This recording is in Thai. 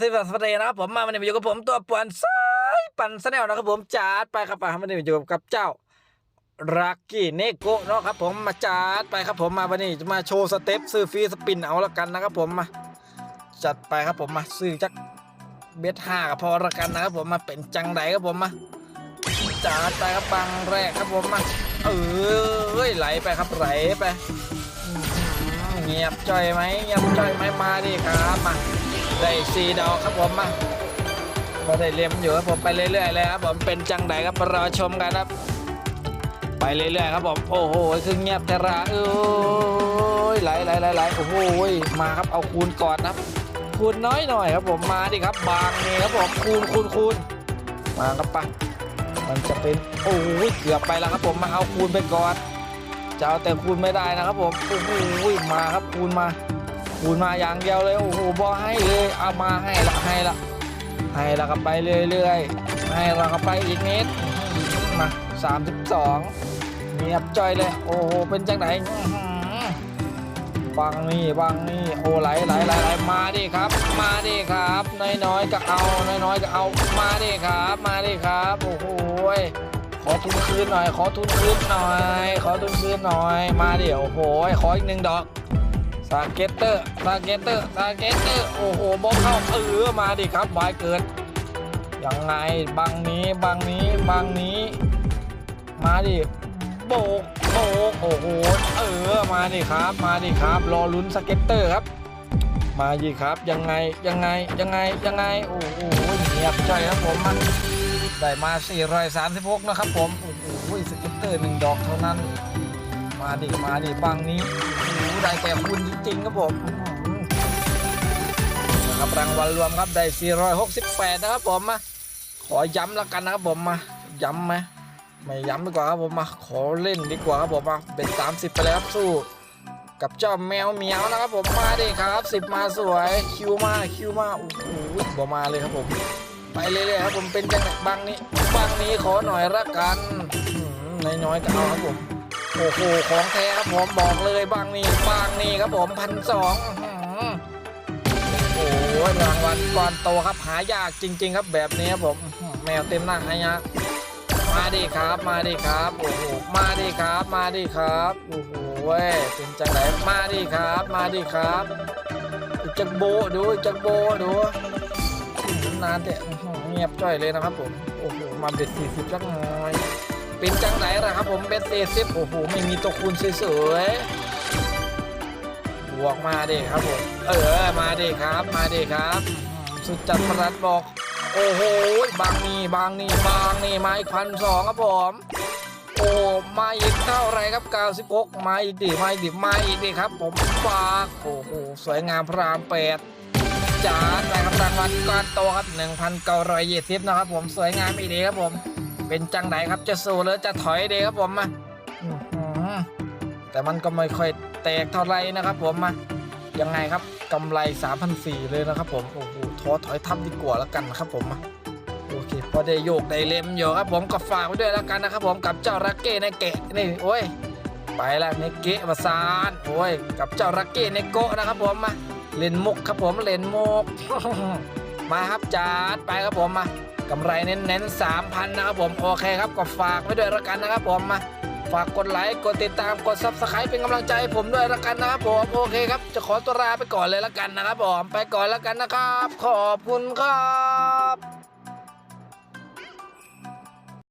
กราบสวัสดีนะครับผมมาวันนี้มาอยู่กับผมตัวป่วนสายปั่นสแนลนะครับผมจัดไปครับไปวันนี้มาอยู่กับเจ้ารักกี้เนโกะเนาะครับผมมาจัดไปครับผมมาวันนี้จะมาโชว์สเต็ปซื้อฟรีสปินเอาละกันนะครับผมมาจัดไปครับผมมาซื้อจักเบสห้าก็พอละกันนะครับผมมาเป็นจังไดครับผมมาจัดไปครับบังแรกครับผมมาเออไหลไปครับไหลไปเงียบจ่อยไหมเงียบจ่อยไหมมาดิครับมา ได้สีดอกครับผมมาก็ได้เลี้ยมอยู่ครับผมไปเรื่อยๆเลยครับผมเป็นจังไดครับรอชมกันครับ ไปเรื่อยๆครับผมโอ้โหคือเงียบแต่ระเอ้ยไหลไหลไหลไหลโอ้โหมาครับเอาคูณก่อนนะคูณน้อยหน่อยครับผมมาดิครับบางนี่ครับผมคูณคูณคูณมาครับไปมันจะเป็นโอ้โหเกือบไปแล้วครับผมมาเอาคูณไปก่อนจะเอาแต่คูณไม่ได้นะครับผมโอ้โหมาครับคูณมา คูณมาอย่างเดียวเลยโอ้โหบอให้เลยเอามาให้ละให้ละให้ละก็ไปเรื่อยๆให้ละก็ไปอีกนิดมา32เงียบจอยเลยโอ้โหเป็นจังไหนบังนี่บังนี่โอ้ไหลไหลไหลไหลมาดิครับ มาดิครับน้อยๆก็เอาน้อยๆก็เอามาดิครับ มาดิครับโอ้โหขอทุนคืนหน่อย ขอทุนคืนหน่อย ขอทุนคืนหน่อย มาเดี๋ยวโอ้โหขออีกหนึ่งดอก สาเกตเตอร์สาเกตเตอร์สาเกตเตอร์โอ้โหบอลเข้าเออมาดิครับวายเกินยังไงบังนี้บังนี้บังนี้ มาดิโบกโบกโอ้โหเออมาดิครับ มาดิครับ รอลุ้นสเก็ตเตอร์ครับ มาดิครับยังไงยังไงยังไงยังไงโอ้โหเงียบใจครับผมมันได้มา436นะครับผมโอ้โหสเก็ตเตอร์หนึ่งดอกเท่านั้น มาดิ มาดิบังนี้โอ้โหได้แต่คุณจริงๆครับผมนะครับรางวัลรวมครับได้ 468 นะครับผมมาขอย้ำแล้วกันนะครับผมมาย้ำไหมไม่ย้ำดีกว่าครับผมมาขอเล่นดีกว่าครับผมมาเป็น 30 ไปเลยครับสู้ กับเจ้าแมวเหมียวนะครับผมมาดิครับ 10 มาสวยคิวมาคิวมาโอ้โหบ่มาเลยครับผม ไปเรื่อยๆครับผมเป็นจังหวะบางนี้บางนี้ขอหน่อยละกันน้อยๆก็เอาครับผม โอ้โหของแท้ครับผมบอกเลยบางนี้บางนี้ครับผมพันสองโอ้โหรางวัลก่อนโตครับหายากจริง ๆ ครับแบบนี้ครับผมแมวเต็มหน้าหายากมาดิครับมาดิครับโอ้โหมาดิครับมาดิครับโอ้โหเว้ยเป็นจังไหนมาดิครับมาดิครับจักโบดูจักโบดูนานแต่เงียบจ้อยเลยนะครับผมโอ้โหมาเบ็ดสี่สิบจักหน่อ เป็นจังไหนล่ะครับผมเบ็ดสี่สิบโอ้โหไม่มีตัวคูณสวยๆบวกมาดิครับผมเออมาดิครับมาดิครับ สุดจัดประหลัดบอก โอ้โหบางนี่บางนี่บางนี่มาอีกพันสองครับผมโอ้มาอีกเท่าไรครับ 96 มาอีกดิมาอีกดิมาอีกดิครับ ผมฝากโอ้โหสวยงามพระรามแปดจานได้ครับรางวัลก้อนโตครับ1,920นะครับผมสวยงามอีดีครับผม เป็นจังไหนครับจะสู้หรือจะถอยดีครับผมมาแต่มันก็ไม่ค่อยแตกเท่าไหรนะครับ ผมมายังไงครับกำไร3,400เลยนะครับ ผมโอ้โหท้อถอยทำดีกว่าแล้วกันนะครับผมมาโอเคพอได้โยกได้เล็มอยู่ครับ ผมก็ฝากไว้ด้วยแล้วกันนะครับผมกับเจ้ารักเก้ในเกะนี่โอ้ยไปแล้วเนเกะมาซานโอ้ยกับเจ้ารักเก้ในโกะนะครับ ผมมาเล่นมุกครับผมเล่นมุกมาครับจัดไปครับผมมา กำไรเน้นๆสามพันนะครับผมโอเคครับก็ฝากไว้ด้วยละกันนะครับผมมาฝากกดไลค์กดติดตามกดซับสไครป์เป็นกำลังใจให้ผมด้วยละกันนะครับผมโอเคครับ จะขอตัวลาไปก่อนเลยละกันนะครับผมไปก่อนละกันนะครับ ขอบคุณครับ